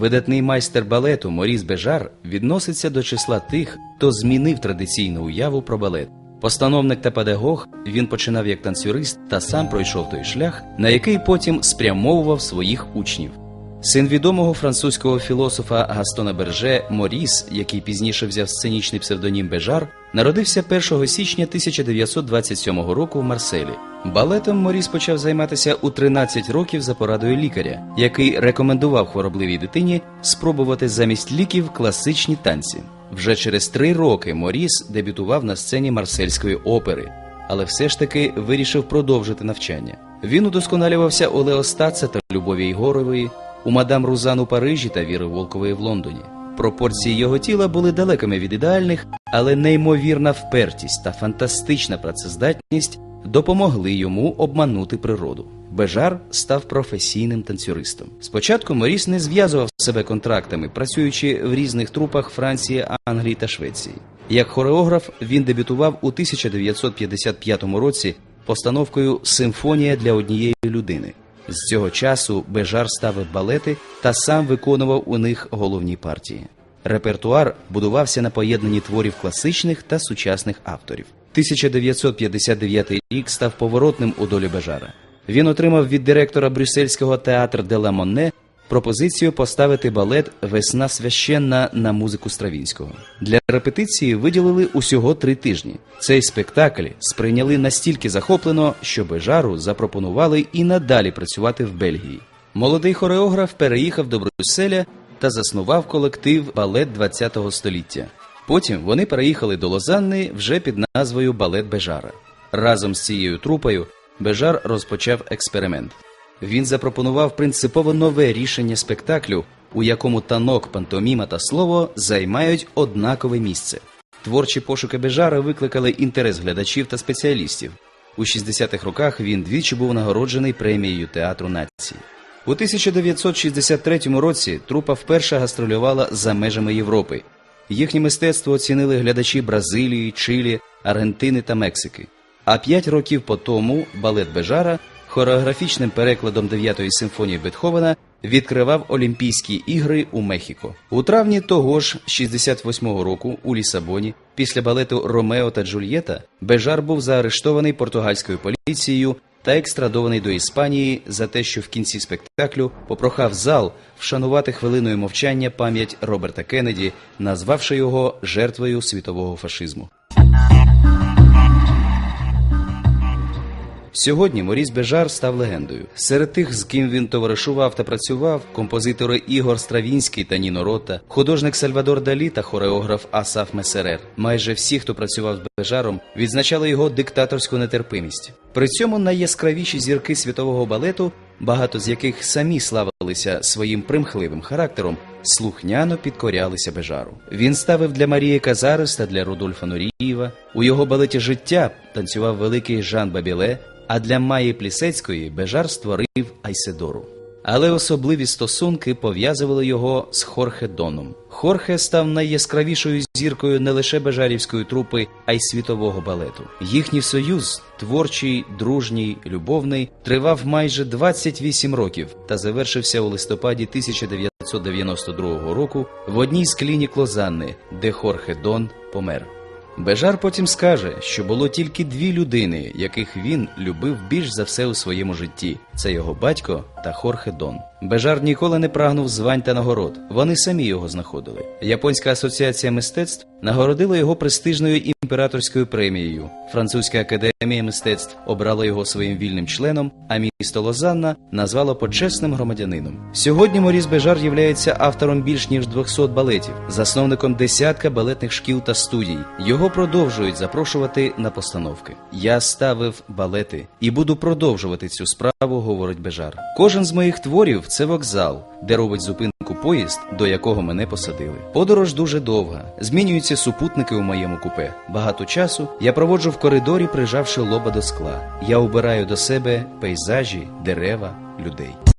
Видатний майстер балету Моріс Бежар відноситься до числа тих, хто змінив традиційну уяву про балет. Постановник та педагог він починав як танцюрист та сам пройшов той шлях, на який потім спрямовував своїх учнів. Син відомого французького філософа Гастона Берже Моріс, який пізніше взяв сценічний псевдонім Бежар, народився 1 січня 1927 року в Марселі. Балетом Моріс почав займатися у 13 років за порадою лікаря, який рекомендував хворобливій дитині спробувати замість ліків класичні танці. Вже через три роки Моріс дебютував на сцені Марсельської опери, але все ж таки вирішив продовжити навчання. Він удосконалювався у Лео та Любові Ігорової, у мадам Рузан у Парижі та Віри Волкової в Лондоні. Пропорції його тіла були далекими від ідеальних, але неймовірна впертість та фантастична працездатність допомогли йому обманути природу. Бежар став професійним танцюристом. Спочатку Моріс не зв'язував себе контрактами, працюючи в різних трупах Франції, Англії та Швеції. Як хореограф він дебютував у 1955 році постановкою Симфонія для однієї людини. З цього часу Бежар ставив балети та сам виконував у них головні партії. Репертуар будувався на поєднанні творів класичних та сучасних авторів. 1959 рік став поворотним у долі Бежара. Він отримав від директора брюссельського театру де ла Монне пропозицію поставити балет Весна священна на музику Стравінського. Для репетиції виділили усього три тижні. Цей спектакль сприйняли настільки захоплено, що Бежару запропонували і надалі працювати в Бельгії. Молодий хореограф переїхав до Брюсселя та заснував колектив Балет ХХ століття. Потім вони переїхали до Лозанни вже під назвою Балет Бежара. Разом з цією трупою Бежар розпочав експеримент. Він запропонував принципово нове рішення спектаклю, у якому танок, пантоміма та слово займають однакове місце. Творчі пошуки Бежара викликали інтерес глядачів та спеціалістів. У 60-х роках він двічі був нагороджений премією театру нації. У 1963 році трупа вперше гастролювала за межами Європи. Їхнє мистецтво оцінили глядачі Бразилії, Чилі, Аргентини та Мексики. А п'ять років по тому балет Бежара хореографічним перекладом 9-ї симфонії Бетховена відкривав Олімпійські ігри у Мехіко. У травні того ж 68-го року у Лісабоні, після балету Ромео та Джульєта, Бежар був заарештований португальською поліцією та екстрадований до Іспанії за те, що в кінці спектаклю попрохав зал вшанувати хвилиною мовчання пам'ять Роберта Кеннеді, назвавши його жертвою світового фашизму. Сьогодні Моріс Бежар став легендою. Серед тих, з ким він товаришував та працював, композитори Ігор Стравінський та Ніно Рота, художник Сальвадор Далі та хореограф Асаф Месерер. Майже всі, хто працював з Бежаром, відзначали його диктаторську нетерпимість. При цьому найяскравіші зірки світового балету, багато з яких самі славилися своїм примхливим характером, слухняно підкорялися Бежару. Він ставив для Марії Казарес та для Рудольфа Нурієва. У його балеті життя танцював великий Жан Бабіле, а для Маї Плісецької Бежар створив Айседору. Але особливі стосунки пов'язували його з Хорхе Доном. Хорхе став найяскравішою зіркою не лише бежарівської трупи, а й світового балету. Їхній союз, творчий, дружній, любовний, тривав майже 28 років та завершився у листопаді 1992 року в одній з клінік Лозанни, де Хорхе Дон помер. Бежар потім скаже, що було тільки дві людини, яких він любив більш за все у своєму житті: це його батько та Хорхе Дон. Бежар ніколи не прагнув звань та нагород. Вони самі його знаходили. Японська асоціація мистецтв нагородила його престижною імператорською премією. Французька академія мистецтв обрала його своїм вільним членом, а місто Лозанна назвало почесним громадянином. Сьогодні Моріс Бежар являється автором більш ніж 200 балетів, засновником десятка балетних шкіл та студій. Його продовжують запрошувати на постановки. Я ставив балети і буду продовжувати цю справу, говорить Бежар. Кожен з моїх творів це вокзал, де робить зупинку поїзд, до якого мене посадили. Подорож дуже довга. Змінюються супутники у моєму купе. Багато часу я проводжу в коридорі, прижавши лоба до скла. Я обираю до себе пейзажі, дерева, людей.